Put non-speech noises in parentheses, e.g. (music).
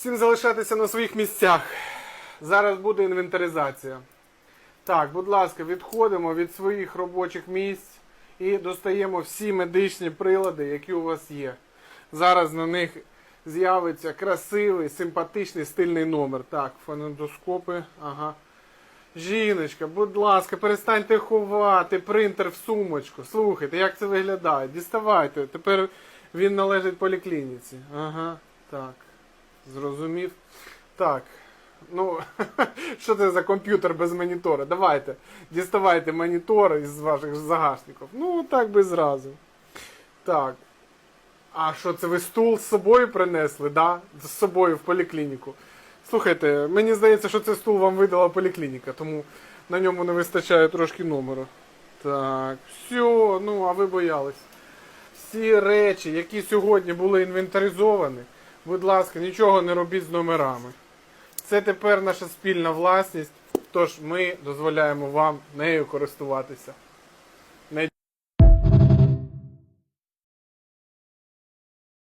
Всім залишатися на своїх місцях. Зараз буде інвентаризація. Так, будь ласка, відходимо від своїх робочих місць і достаємо всі медичні прилади, які у вас є. Зараз на них з'явиться красивий, симпатичний стильний номер. Так, фонендоскопи, ага. Жіночка, будь ласка, перестаньте ховати принтер в сумочку. Слухайте, як це виглядає? Діставайте. Тепер він належить поліклініці. Ага, так. Зрозумів. Так. Ну, (laughs) що це за комп'ютер без монітора? Давайте. Діставайте монітор із ваших загашників. Ну, так би зразу. Так. А що це ви стул з собою принесли, да? З собою в поліклініку. Слухайте, мені здається, що цей стул вам видала поліклініка, тому на ньому не вистачає трошки номеру. Так, все, ну а ви боялись. Всі речі, які сьогодні були інвентаризовані, будь ласка, нічого не робіть з номерами. Це тепер наша спільна власність, тож ми дозволяємо вам нею користуватися.